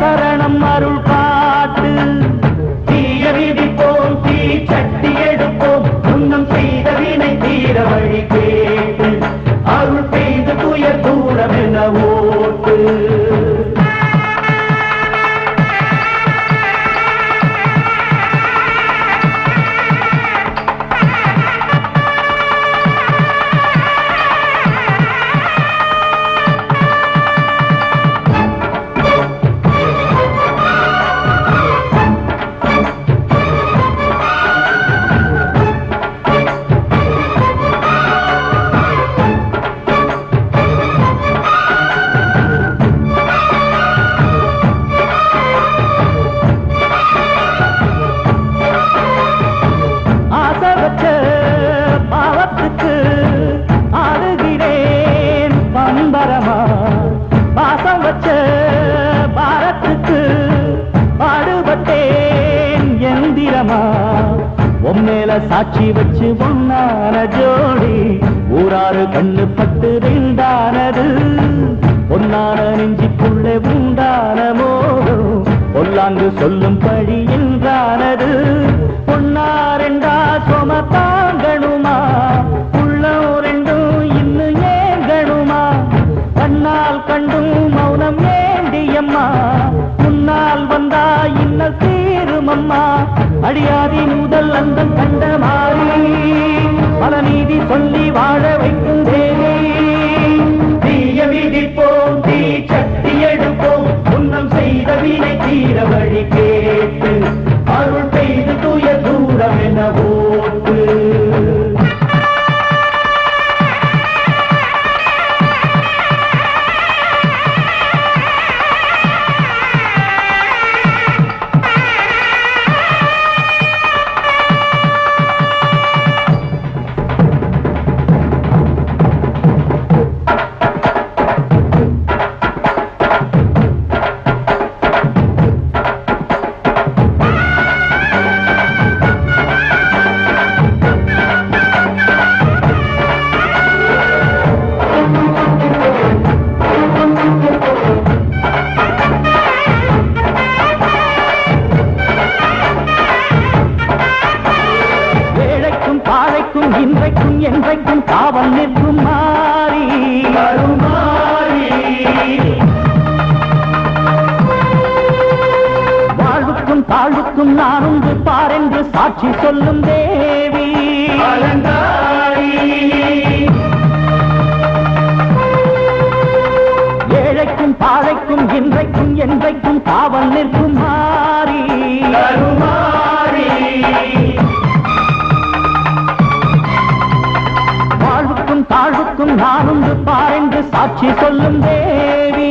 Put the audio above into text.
சரணம் அருள் உம்மேல சாட்சி வச்சு ஒன்னான ஜோடி. ஊராறு கண்ணு பட்டு ரெண்டானது ஒன்னான நெஞ்சிக்குள்ளே உண்டானமோ பொல்லாங்கு சொல்லும் பழி என்றானது. என்றைக்கும் காவல் நிற்கும் மாறி. வாழ்வுக்கும் தாழ்வுக்கும் நான் உண்டு பாரென்று சாட்சி சொல்லும் தேவி. ஏழைக்கும் பாழைக்கும் இன்றைக்கும் என்றைக்கும் காவல் நிற்கும் மாறி. தாழ்வுக்கும் நான் உண்டு பாரென்று சாட்சி சொல்லும் தேவி.